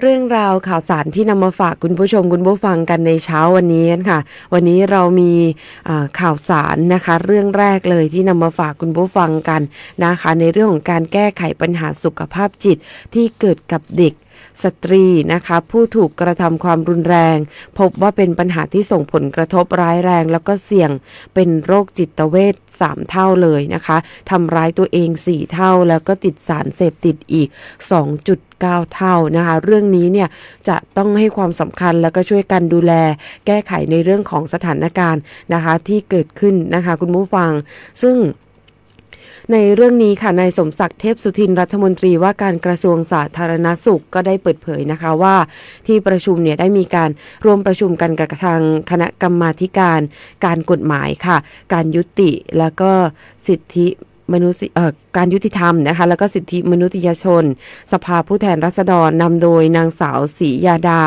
เรื่องราวข่าวสารที่นำมาฝากคุณผู้ชมคุณผู้ฟังกันในเช้าวันนี้ค่ะ วันนี้เรามีข่าวสารนะคะ เรื่องแรกเลยที่นำมาฝากคุณผู้ฟังกันนะคะ ในเรื่องของการแก้ไขปัญหาสุขภาพจิตที่เกิดกับเด็ก สตรีนะคะผู้ถูกกระทำความรุนแรง พบว่าเป็นปัญหาที่ส่งผลกระทบร้ายแรง แล้วก็เสี่ยงเป็นโรคจิตเวช3 เท่าเลยนะคะทำร้ายตัวเอง 4 เท่า แล้วก็ติดสารเสพติดอีก 2.9 เท่านะคะเรื่องนี้เนี่ยจะต้องให้ความสำคัญแล้วก็ช่วยกันดูแล แก้ไขในเรื่องของสถานการณ์นะคะที่เกิดขึ้นนะคะคุณผู้ฟัง ซึ่ง ในเรื่องนี้ค่ะนายสมศักดิ์เทพสุทินรัฐมนตรีว่าการกระทรวงสาธารณสุขก็ได้เปิดเผยนะคะว่า ที่ประชุมเนี่ยได้มีการร่วมประชุมกันกับทางคณะกรรมาการการกฎหมายค่ะ การยุติแล้วก็สิทธิมนุษยเอ่อการยุติธรรมนะคะแล้วก็สิทธิมนุษยชน สภาผู้แทนราษฎรนำโดยนางสาวศรียาดา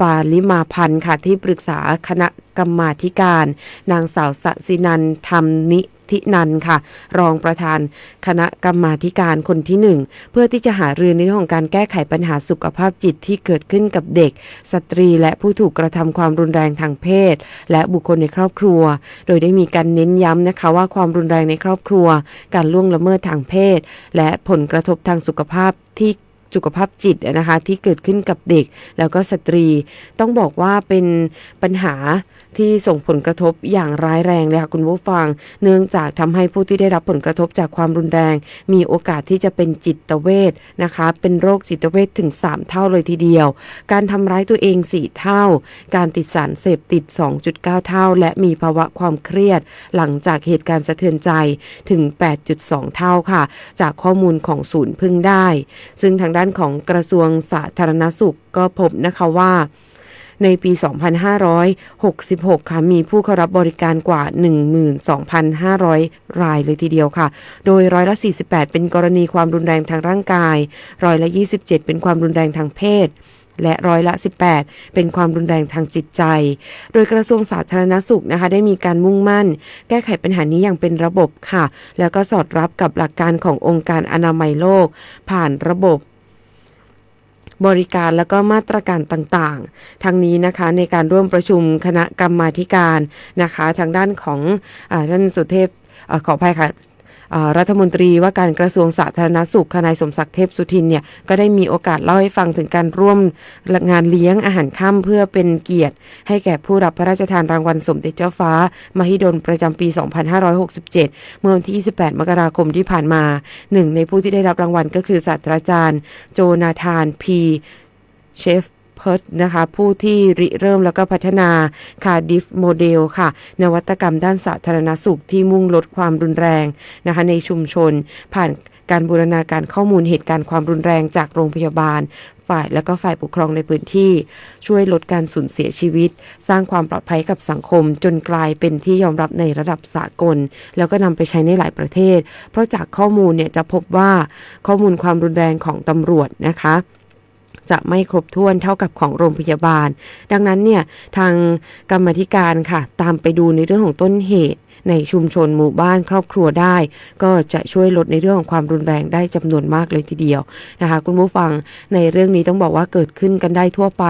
ปาลิมาพันธ์ค่ะที่ปรึกษาคณะกรรมาธิการ นางสาวสสินันธรรมนิ ธินันค่ะ รองประธานคณะกรรมาธิการคนที่หนึ่งเพื่อที่จะหารือในเรื่องของการแก้ไขปัญหาสุขภาพจิตที่เกิดขึ้นกับเด็ก สตรีและผู้ถูกกระทำความรุนแรงทางเพศ และบุคคลในครอบครัว โดยได้มีการเน้นย้ำนะคะว่าความรุนแรงในครอบครัว การล่วงละเมิดทางเพศ และผลกระทบทางสุขภาพที่ สุขภาพจิตนะคะที่เกิดขึ้นกับเด็กแล้วก็สตรี ต้องบอกว่าเป็นปัญหาที่ส่งผลกระทบอย่างร้ายแรงเลยค่ะคุณผู้ฟัง เนื่องจากทำให้ผู้ที่ได้รับผลกระทบจากความรุนแรง มีโอกาสที่จะเป็นจิตเวชนะคะ เป็นโรคจิตเวชถึง 3 เท่าเลยทีเดียว การทำร้ายตัวเอง 4 เท่า การติดสารเสพติด 2.9 เท่า และมีภาวะความเครียด หลังจากเหตุการณ์สะเทือนใจถึง 8.2 เท่าค่ะ จากข้อมูลของศูนย์พึ่งได้ ซึ่งทางด้านของกระทรวงสาธารณสุขก็พบนะคะว่า ในปี 2566 ค่ะมีผู้เข้ารับบริการกว่า 12,500 รายเลยทีเดียวค่ะ โดยร้อยละ 48 เป็นกรณีความรุนแรงทางร่างกาย ร้อยละ 27 เป็นความรุนแรงทางเพศและร้อยละ 18 เป็นความรุนแรงทางจิตใจ โดยกระทรวงสาธารณสุขนะคะ ได้มีการมุ่งมั่น แก้ไขปัญหานี้อย่างเป็นระบบค่ะ แล้วก็สอดรับกับหลักการขององค์การอนามัยโลก ผ่านระบบ บริการและก็มาตรการต่างๆ ทั้งนี้นะคะในการร่วมประชุมคณะกรรมาธิการนะคะทางด้านของอท่านสุเทพอขออภัยค่ะ รัฐมนตรีว่าการกระทรวงสาธารณสุขนายสมศักดิ์เทพสุทินเนี่ยก็ได้มีโอกาสเล่าให้ฟังถึงการร่วมงานเลี้ยงอาหารค่ำเพื่อเป็นเกียรติ ให้แก่ผู้รับพระราชทานรางวัลสมเด็จเจ้าฟ้า มหิดลประจำปี 2567 เมื่อวันที่ 28 มกราคมที่ผ่านมาหนึ่งในผู้ที่ได้รับรางวัลก็คือศาสตราจารย์ โจนาธานพีเชฟ เพิร์ตนะคะผู้ที่ริเริ่มแล้วก็พัฒนาคาดิฟโมเดลค่ะ นวัตกรรมด้านสาธารณสุขที่มุ่งลดความรุนแรงนะคะในชุมชน ผ่านการบูรณาการข้อมูลเหตุการณ์ความรุนแรงจากโรงพยาบาล ฝ่ายและก็ฝ่ายปกครองในพื้นที่ ช่วยลดการสูญเสียชีวิต สร้างความปลอดภัยกับสังคม จนกลายเป็นที่ยอมรับในระดับสากล แล้วก็นำไปใช้ในหลายประเทศ เพราะจากข้อมูลเนี่ยจะพบว่าข้อมูลความรุนแรงของตำรวจนะคะ จะไม่ครบถ้วนเท่ากับของโรงพยาบาล ดังนั้นเนี่ยทางกรรมธิการค่ะ ตามไปดูในเรื่องของต้นเหตุ ในชุมชนหมู่บ้านครอบครัวได้ ก็จะช่วยลดในเรื่องของความรุนแรงได้จำนวนมากเลยทีเดียวนะคะ คุณผู้ฟังในเรื่องนี้ต้องบอกว่าเกิดขึ้นกันได้ทั่วไป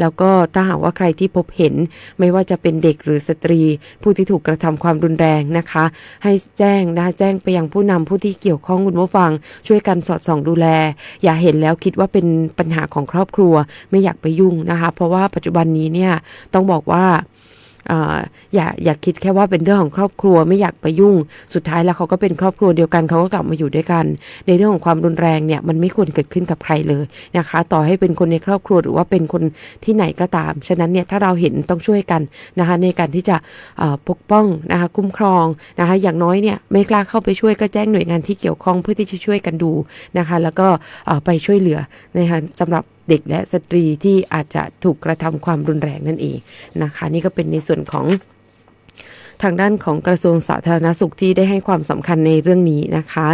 แล้วก็ถ้าหากว่าใครที่พบเห็น ไม่ว่าจะเป็นเด็กหรือสตรี ผู้ที่ถูกกระทำความรุนแรงนะคะ ให้แจ้งนะแจ้งไปยังผู้นำผู้ที่เกี่ยวข้องคุณผู้ฟัง ช่วยกันสอดส่องดูแล อย่าเห็นแล้วคิดว่าเป็นปัญหาของครอบครัว ไม่อยากไปยุ่งนะคะ เพราะว่าปัจจุบันนี้เนี่ยต้องบอกว่า อย่าอย่าคิดแค่ว่าเป็นเรื่องของครอบครัวไม่อยากไปยุ่ง สุดท้ายแล้วเขาก็เป็นครอบครัวเดียวกันเขาก็กลับมาอยู่ด้วยกัน ในเรื่องของความรุนแรงเนี่ยมันไม่ควรเกิดขึ้นกับใครเลยนะคะ ต่อให้เป็นคนในครอบครัวหรือว่าเป็นคนที่ไหนก็ตาม ฉะนั้นเนี่ยถ้าเราเห็นต้องช่วยกันนะคะในการที่จะปกป้องนะคะคุ้มครองนะคะอย่างน้อยเนี่ยไม่กล้าเข้าไปช่วยก็แจ้งหน่วยงานที่เกี่ยวข้องเพื่อที่จะช่วยกันดูนะคะ แล้วก็ไปช่วยเหลือนะคะสำหรับ เด็กและสตรีที่อาจจะถูกกระทำความรุนแรงนั่นเองนะคะ นี่ก็เป็นในส่วนของทางด้านของกระทรวงสาธารณสุขที่ได้ให้ความสำคัญในเรื่องนี้นะคะ